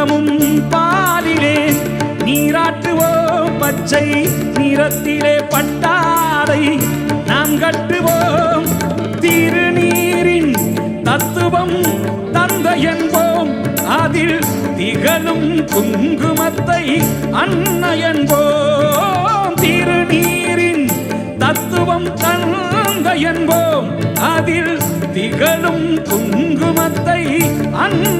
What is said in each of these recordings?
நித்தமும் பாலிலே நீராட்டுவோம் பச்சை நிறத்திலே பட்டாடை நாம் கட்டுவோம் திருநீரின் தத்துவம் தந்த என்போம். அதில் திகழும் குங்குமத்தை அன்ன என்போம். திருநீரின் தத்துவம் தந்த என்போம். அதில் திகழும் குங்குமத்தை அன்ன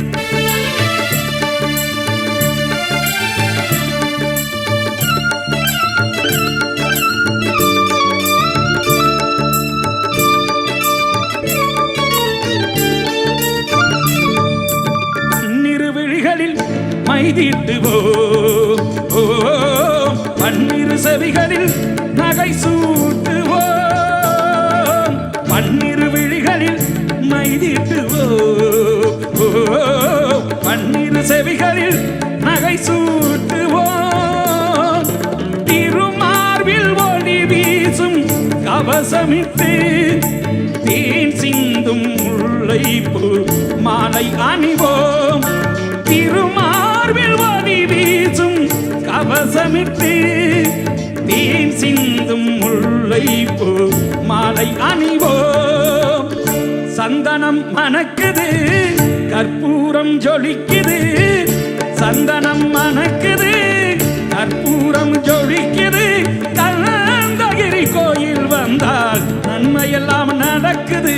தீட்டுவோம். ஓ பன்னிரு செவிகளில் நகை சூட்டுவோம். பன்னிரு விழிகளில் மைதீட்டுவோம் ஓ பன்னிரு செவிகளில் நகை சூட்டுவோம். திருமார்பில் ஒளி வீசும் கவசமிட்டு தேன் சிந்தும் முல்லைப்பூ மாலை அணிவோம். கவசமிட்டு தேன் சிந்தும் முல்லைப்பூ மாலை அணிவோம். சந்தனம் மணக்குது கற்பூரம் ஜொலிக்குது. சந்தனம் மணக்குது கற்பூரம் ஜொலிக்குது. கலந்தகிரி கோயில் வந்தால் நன்மையெல்லாம் நடக்குது.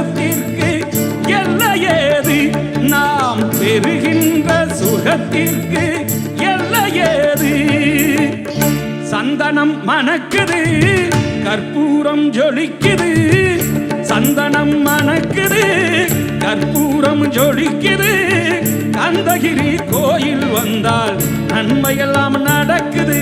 சுகத்திற்கு எல்லையேது நாம் பெறுகின்ற சுகத்திற்கு எல்லையேது சந்தனம் மணக்குது கற்பூரம் ஜொலிக்குது. சந்தனம் மணக்குது கற்பூரம் ஜொலிக்குது. கந்தகிரி கோயில் வந்தால் நன்மையெல்லாம் நடக்குது.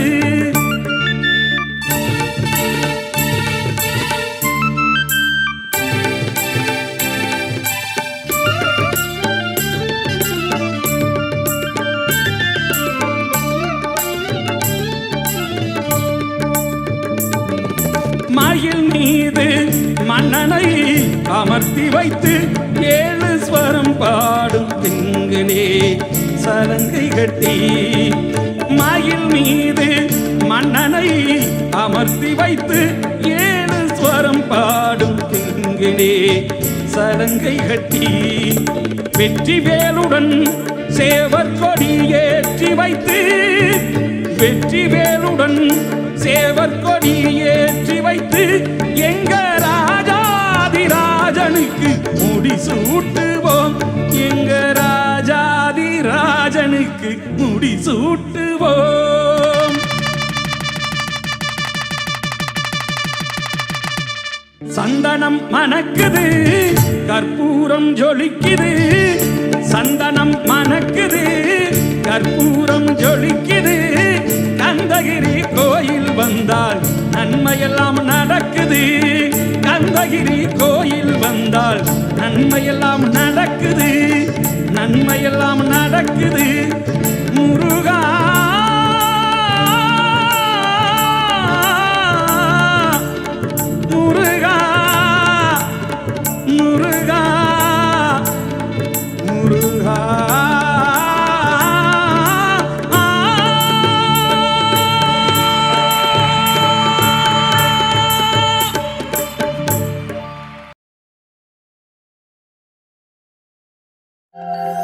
மன்னனை அமர்த்தி வைத்து ஏழு ஸ்வரம் பாடும் திங்கனே சலங்கை கட்டி. மயில் மீது மன்னனை அமர்த்தி வைத்து ஏழு ஸ்வரம் பாடும் திங்கனே சலங்கை கட்டி. வெற்றி வேலுடன் சேவர் முடி சூட்டுவோம் எங்க ராஜாதிராஜனுக்கு முடி சூட்டுவோம் சந்தனம் மணக்குது கற்பூரம் ஜொலிக்குது. சந்தனம் மணக்குது கற்பூரம் ஜொலிக்குது. கந்தகிரி கோயில் வந்தால் நன்மையெல்லாம் நடக்குது. கந்தகிரி கோயில் வந்தால் நன்மையெல்லாம் நடக்குது நன்மையெல்லாம் நடக்குது. you